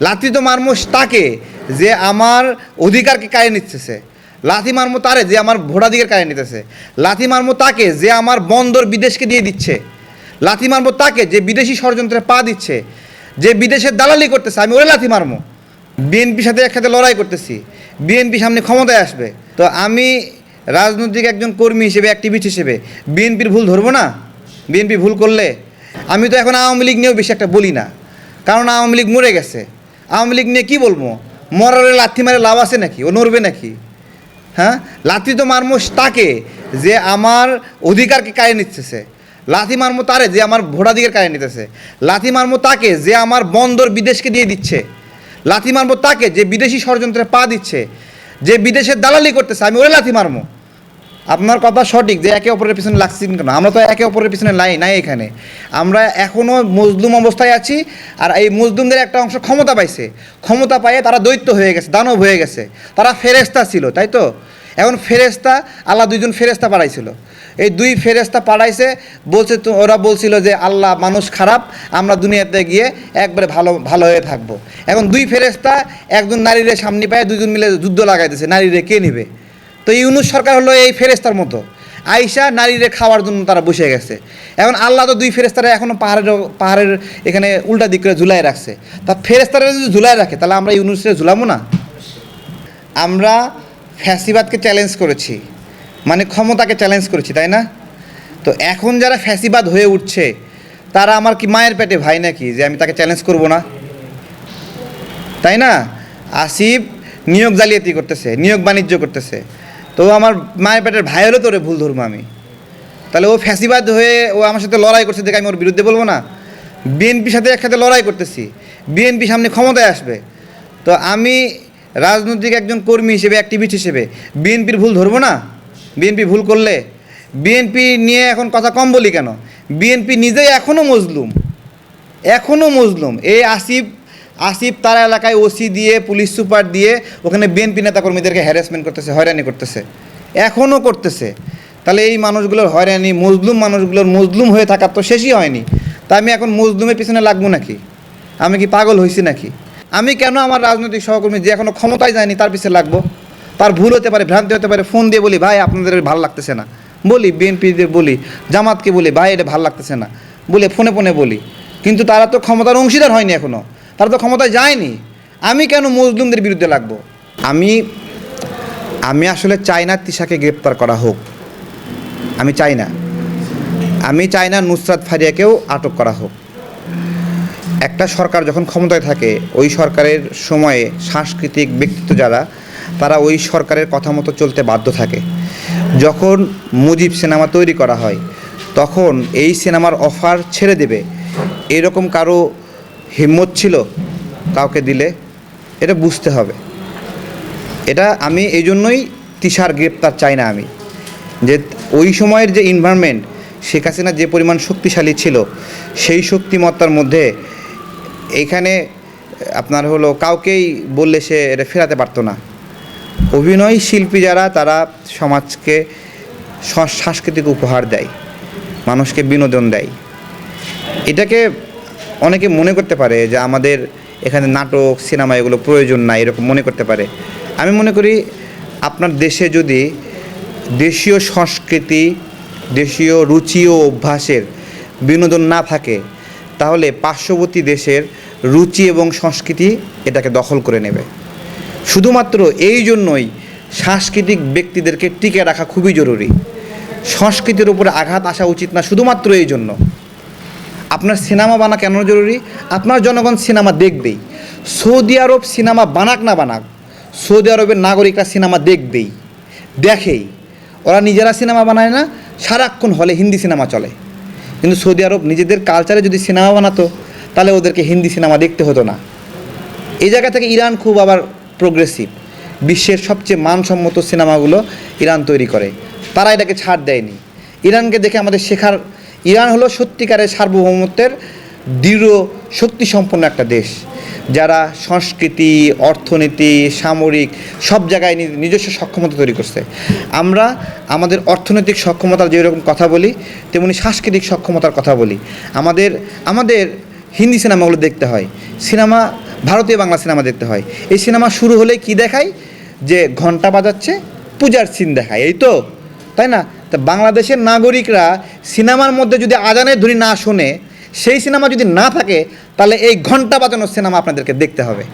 লাথি তো মারমো তাকে, যে আমার অধিকারকে কায়ে নিচ্ছে লাথি মারমো তারে, যে আমার ভোটাধিকার কায়ে নিতেছে। লাথি মারমো তাকে, যে আমার বন্দর বিদেশকে দিয়ে দিচ্ছে। লাথি মারমো তাকে, যে বিদেশি ষড়যন্ত্রে পা দিচ্ছে। যে বিদেশের দালালি করতেছে, আমি ওরে লাথি মারমো। বিএনপির সাথে একসাথে লড়াই করতেছি। বিএনপি সামনে ক্ষমতায় আসবে। তো আমি রাজনৈতিক একজন কর্মী হিসেবে অ্যাক্টিভিস্ট হিসেবে, বিএনপির ভুল ধরবো না? বিএনপি ভুল করলে? আমি তো এখন আওয়ামী লীগ নিয়েও বেশি একটা বলি না। কারণ আওয়ামী লীগ মরে গেছে। আওয়ামী লীগ নিয়ে কী বলব? মরারে লাথি মারে লাভ আছে নাকি? ও নড়বে নাকি? হ্যাঁ? লাথি তো মারমো তাকে যে আমার অধিকারকে কায়ে নিতেছে। লাথি মারমো তারে যে আমার ভোটাধিকার কায়ে নিতেছে। লাথি মারমো তাকে যে আমার বন্দর বিদেশকে দিয়ে দিচ্ছে। লাথি মারমো তাকে যে বিদেশি ষড়যন্ত্রে পা দিচ্ছে। যে বিদেশের দালালি করতেছে, আমি ওরে লাথি মারমো। আপনার কথা সঠিক যে একে অপরের পিছনে লাগছেন কেন? আমরা তো একে অপরের পিছনে নাই নাই এখানে। আমরা এখনও মজলুম অবস্থায় আছি আর এই মজলুমদের একটা অংশ ক্ষমতা পাইছে। ক্ষমতা পাইয়ে তারা দৈত্য হয়ে গেছে, দানব হয়ে গেছে। তারা ফেরেস্তা ছিল, তাই তো? এখন ফেরেস্তা আল্লাহ দুইজন ফেরেস্তা পাঠাইছিল। এই দুই ফেরেস্তা পাড়াইছে বলছে তো, ওরা বলছিল যে আল্লাহ মানুষ খারাপ, আমরা দুনিয়াতে গিয়ে একবারে ভালো ভালো হয়ে থাকব। এখন দুই ফেরেস্তা একজন নারীরে সামনে পায় দুজন মিলে যুদ্ধ লাগাইতেছে, নারীরে কে নিবে? তো ইউনুস সরকার হলো এই ফেরেস্তার মতো। আইসা নারীরে খাওয়ার জন্য তারা বসে গেছে। এখন আল্লাহ তো দুই ফেরেস্তারা এখনও পাহাড়ের পাহাড়ের এখানে উল্টা দিক করে ঝুলাই রাখছে। তা ফেরেস্তারা যদি ঝুলাই রাখে, তাহলে আমরা ইউনুসরে ঝুলাবো না? আমরা ফ্যাসিবাদকে চ্যালেঞ্জ করেছি। মানে ক্ষমতাকে চ্যালেঞ্জ করেছি, তাই না? তো এখন যারা ফ্যাসিবাদ হয়ে উঠছে, তারা আমার কি মায়ের পেটে ভাই নাকি যে আমি তাকে চ্যালেঞ্জ করব না? তাই না? আসিফ নিয়োগ জালিয়াতি করতেছে, নিয়োগ বাণিজ্য করতেছে। তো আমার মায়ের পেটের ভাই হলো তোরে ভুল ধরবো আমি। তাহলে ও ফ্যাসিবাদ হয়ে ও আমার সাথে লড়াই করছে দেখে আমি ওর বিরুদ্ধে বলব না। বিএনপির সাথে একসাথে লড়াই করতেছি। বিএনপি সামনে ক্ষমতায় আসবে। তো আমি রাজনৈতিক একজন কর্মী হিসেবে অ্যাক্টিভিস্ট হিসেবে, বিএনপির ভুল ধরবো না? বিএনপি ভুল করলে? বিএনপি নিয়ে এখন কথা কম বলি কেন? বিএনপি নিজেই এখনও মজলুম। এখনও মজলুম। এই আসিফ আসিফ তার এলাকায় ওসি দিয়ে, পুলিশ সুপার দিয়ে, ওখানে বিএনপি নেতাকর্মীদেরকে হ্যারাসমেন্ট করতেছে, হয়রানি করতেছে। এখনও করতেছে। তাহলে এই মানুষগুলোর হয়রানি, মজলুম মানুষগুলোর মজলুম হয়ে থাকার তো শেষই হয়নি। তা আমি এখন মজলুমের পিছনে লাগবো নাকি? আমি কি পাগল হয়েছি নাকি? আমি কেন আমার রাজনৈতিক সহকর্মী যে এখনও ক্ষমতায় যায়নি, তার পিছনে লাগবো? তার ভুল হতে পারে, ভ্রান্তি হতে পারে, ফোন দিয়ে বলি, ভাই, আপনাদের ভালো লাগতেছে না। বলি, বিএনপিদের বলি, জামাতকে বলি, ভাই, এটা ভালো লাগতেছে না। বলে ফোনে ফোনে বলি। কিন্তু তারা তো ক্ষমতার অংশীদার হয়নি এখনও তারা তো ক্ষমতায় যায়নি। আমি কেন মজলুমদের বিরুদ্ধে লাগব? আমি আমি আসলে চাই না তিশাকে গ্রেপ্তার করা হোক। আমি চাই না। আমি চাই না নুসরাত ফারিয়াকেও আটক করা হোক। একটা সরকার যখন ক্ষমতায় থাকে, ওই সরকারের সময়ে সাংস্কৃতিক ব্যক্তিত্ব যারা, তারা ওই সরকারের কথা মতো চলতে বাধ্য থাকে। যখন মুজিব সিনেমা তৈরি করা হয়, তখন এই সিনেমার অফার ছেড়ে দেবে। এরকম কারও হিম্মত ছিল কাউকে দিলে, এটা বুঝতে হবে। এটা আমি এই জন্যই তিশার গ্রেপ্তার চাই না আমি। যে ওই সময়ের যে এনভায়রনমেন্ট শেখ হাসিনা যে পরিমাণ শক্তিশালী ছিল, সেই শক্তিমত্তার মধ্যে এইখানে আপনার হলো কাউকেই বললে সে এটা ফেরাতে পারতো না। অভিনয় শিল্পী যারা, তারা সমাজকে সাংস্কৃতিক উপহার দেয়, মানুষকে বিনোদন দেয়। এটাকে অনেকে মনে করতে পারে যে আমাদের এখানে নাটক, সিনেমা এগুলো প্রয়োজন নাই, এরকম মনে করতে পারে। আমি মনে করি আপনার দেশে যদি দেশীয় সংস্কৃতি, দেশীয় রুচি ও অভ্যাসের বিনোদন না থাকে, তাহলে পার্শ্ববর্তী দেশের রুচি এবং সংস্কৃতি এটাকে দখল করে নেবে। শুধুমাত্র এই জন্যই সাংস্কৃতিক ব্যক্তিদেরকে টিকে রাখা খুবই জরুরি। সংস্কৃতির উপরে আঘাত আসা উচিত না, শুধুমাত্র এই জন্য। আপনার সিনেমা বানা কেন জরুরি? আপনার জনগণ সিনেমা দেখবেই। সৌদি আরব সিনেমা বানাক না বানাক, সৌদি আরবের নাগরিকরা সিনেমা দেখবেই। দেখেই। ওরা নিজেরা সিনেমা বানায় না, সারাক্ষণ হলে হিন্দি সিনেমা চলে। কিন্তু সৌদি আরব নিজেদের কালচারে যদি সিনেমা বানাতো, তাহলে ওদেরকে হিন্দি সিনেমা দেখতে হতো না। এই জায়গা থেকে ইরান খুব আবার প্রোগ্রেসিভ বিশ্বের সবচেয়ে মানসম্মত সিনেমাগুলো ইরান তৈরি করে। তারা এটাকে ছাড় দেয়নি। ইরানকে দেখে আমাদের শেখার ইরান হলো সত্যিকারের সার্বভৌমত্বের দৃঢ় শক্তিসম্পন্ন একটা দেশ। যারা সংস্কৃতি, অর্থনীতি, সামরিক সব জায়গায় নিজ- নিজস্ব সক্ষমতা তৈরি করছে। আমরা আমাদের অর্থনৈতিক সক্ষমতার যেরকম কথা বলি, তেমনি সাংস্কৃতিক সক্ষমতার কথা বলি। আমাদের আমাদের হিন্দি সিনেমাগুলো দেখতে হয়। সিনেমা, ভারতীয় বাংলা সিনেমা দেখতে হয়। এই সিনেমা শুরু হলে কি দেখায়? যে ঘণ্টা বাজাচ্ছে, পূজার সিন দেখায়। এই তো? তাই না? তা বাংলাদেশের নাগরিকরা সিনেমার মধ্যে যদি আজানের ধ্বনি না শোনে, সেই সিনেমা যদি না থাকে, তাহলে এই ঘণ্টা বাজানোর সিনেমা আপনাদেরকে দেখতে হবে।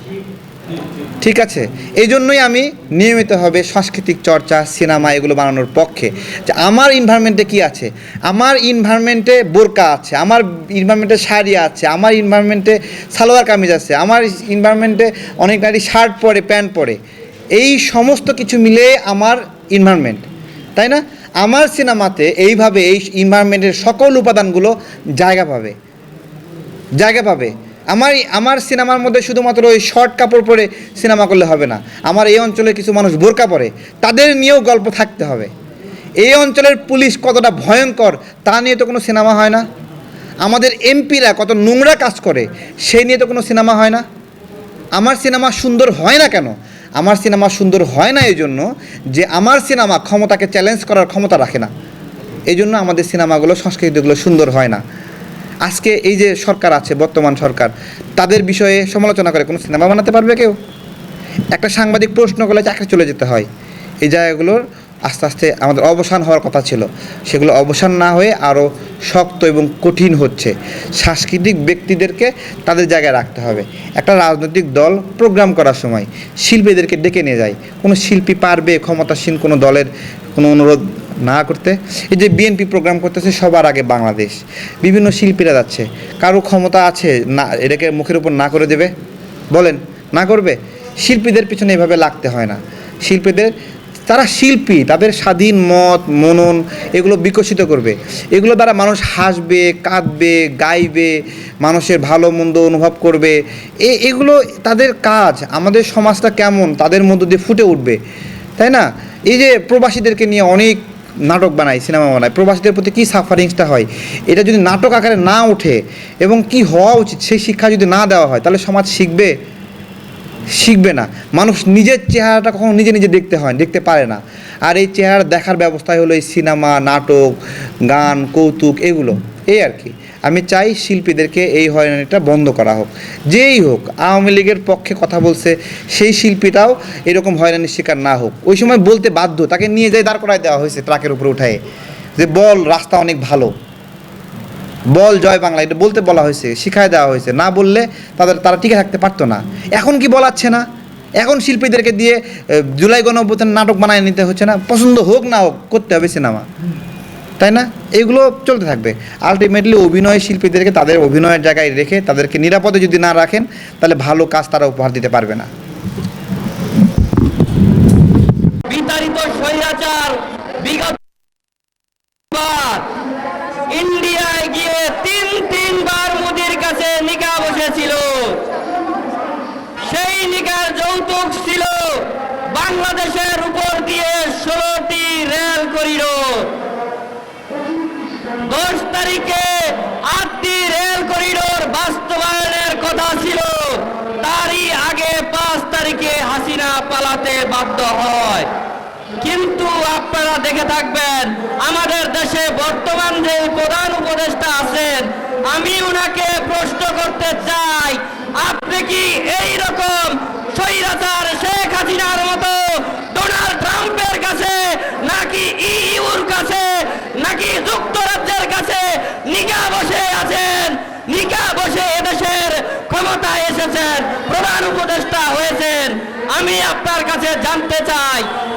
ঠিক আছে? এই জন্যই আমি নিয়মিতভাবে সাংস্কৃতিক চর্চা, সিনেমা এগুলো বানানোর পক্ষে। যে আমার ইনভারমেন্টে কি আছে? আমার ইনভারমেন্টে বোরকা আছে, আমার ইনভারমেন্টে শাড়ি আছে, আমার ইনভারমেন্টে সালোয়ার কামিজ আছে, আমার ইনভারমেন্টে অনেক নারী শার্ট পরে প্যান্ট পরে। এই সমস্ত কিছু মিলে আমার ইনভারমেন্ট তাই না? আমার সিনেমাতে এইভাবে এই ইনভারমেন্টের সকল উপাদানগুলো জায়গা পাবে। জায়গা পাবে। আমার আমার সিনেমার মধ্যে শুধুমাত্র ওই শর্ট কাপড় পরে সিনেমা করলে হবে না। আমার এই অঞ্চলে কিছু মানুষ বোরকা পরে, তাদের নিয়েও গল্প থাকতে হবে। এই অঞ্চলের পুলিশ কতটা ভয়ঙ্কর, তা নিয়ে তো কোনো সিনেমা হয় না। আমাদের এমপিরা কত নোংরা কাজ করে সেই নিয়ে তো কোনো সিনেমা হয় না। আমার সিনেমা সুন্দর হয় না কেন? আমার সিনেমা সুন্দর হয় না এই জন্য যে আমার সিনেমা ক্ষমতাকে চ্যালেঞ্জ করার ক্ষমতা রাখে না। এই জন্য আমাদের সিনেমাগুলো, সংস্কৃতিগুলো সুন্দর হয় না। আজকে এই যে সরকার আছে, বর্তমান সরকার, তাদের বিষয়ে সমালোচনা করে কোনো সিনেমা বানাতে পারবে কেউ? একটা সাংবাদিক প্রশ্ন করলে চাকরি চলে যেতে হয়। এই জায়গাগুলোর আস্তে আস্তে আমাদের অবসান হওয়ার কথা ছিল। সেগুলো অবসান না হয়ে আরও শক্ত এবং কঠিন হচ্ছে। সাংস্কৃতিক ব্যক্তিদেরকে তাদের জায়গায় রাখতে হবে। একটা রাজনৈতিক দল প্রোগ্রাম করার সময় শিল্পীদেরকে ডেকে নিয়ে যায়। কোনো শিল্পী পারবে ক্ষমতাসীন কোনো দলের কোনো অনুরোধ না করতে। এই যে বিএনপি প্রোগ্রাম করতেছে সবার আগে বাংলাদেশ। বিভিন্ন শিল্পীরা যাচ্ছে। কারও ক্ষমতা আছে, না, এটাকে মুখের উপর না করে দেবে। বলেন, না করবে? শিল্পীদের পিছনে এভাবে লাগতে হয় না। শিল্পীদের তারা শিল্পী, তাদের স্বাধীন মত, মনন এগুলো বিকশিত করবে। এগুলো দ্বারা মানুষ হাসবে, কাঁদবে, গাইবে, মানুষের ভালো মন্দ অনুভব করবে। এ, এগুলো তাদের কাজ, আমাদের সমাজটা কেমন তাদের মধ্য দিয়ে ফুটে উঠবে। তাই না? এই যে প্রবাসীদেরকে নিয়ে অনেক নাটক বানায়, সিনেমা বানায়, প্রবাসীদের প্রতি কী সাফারিংসটা হয়? এটা যদি নাটক আকারে না ওঠে এবং কি হওয়া উচিত, সেই শিক্ষা যদি না দেওয়া হয়, তাহলে সমাজ শিখবে? শিখবে না। মানুষ নিজের চেহারাটা কখনো নিজে নিজে দেখতে হয় দেখতে পারে না। আর এই চেহারা দেখার ব্যবস্থাই হলো এই সিনেমা, নাটক, গান, কৌতুক এগুলো। এই আর কি। আমি চাই শিল্পীদেরকে এই হয়রানিটা বন্ধ করা হোক। যেই হোক, আওয়ামী লীগের পক্ষে কথা বলছে, সেই শিল্পীটাও এরকম হয়রানির শিকার না হোক। ওই সময় বলতে বাধ্য, তাকে নিয়ে যাই দাঁড় করায় দেওয়া হয়েছে ট্রাকের উপরে উঠায়। যে বল, রাস্তা অনেক ভালো। বল জয় বাংলা, এটা বলতে বলা হয়েছে, শিখায় দেওয়া হয়েছে। না বললে তাদের, তারা টিকে থাকতে পারতো না। এখন কি বলাচ্ছে না? এখন শিল্পীদেরকে দিয়ে জুলাই গণঅভ্যুত্থান নাটক বানায় নিতে হচ্ছে না। পছন্দ হোক না হোক, করতে হবে সিনেমা। তাই না? এগুলো চলতে থাকবে। আলটিমেটলি অভিনয় শিল্পীদেরকে তাদের অভিনয়ের জায়গায় রেখে তাদেরকে নিরাপদে যদি না রাখেন, তাহলে ভালো কাজ তারা উপহার দিতে পারবে না। কাছে নিকা বসেছিল। সেই নিকার যৌতুক ছিল বাংলাদেশের উপর দিয়ে ষোলোটি রেল করিডোর। দশ তারিখে আটটি রেল করিডোর বাস্তবায়নের কথা ছিল। তারই আগে পাঁচ তারিখে হাসিনা পালাতে বাধ্য হয়। কিন্তু আপনারা দেখে থাকবেন, আমাদের দেশে বর্তমান যে প্রধান উপদেষ্টা আছেন আমি উনাকে প্রশ্ন করতে চাই, আপনি কি এই রকম স্বৈরাচার শেখ হাসিনার মতো ডোনাল্ড ট্রাম্পের কাছে, নাকি ইউর কাছে, নাকি যুক্তরাজ্যের কাছে নিকা বসে আছেন? নিকা বসে এদেশের ক্ষমতায় এসেছেন, প্রধান উপদেষ্টা হয়েছেন। আমি আপনার কাছে জানতে চাই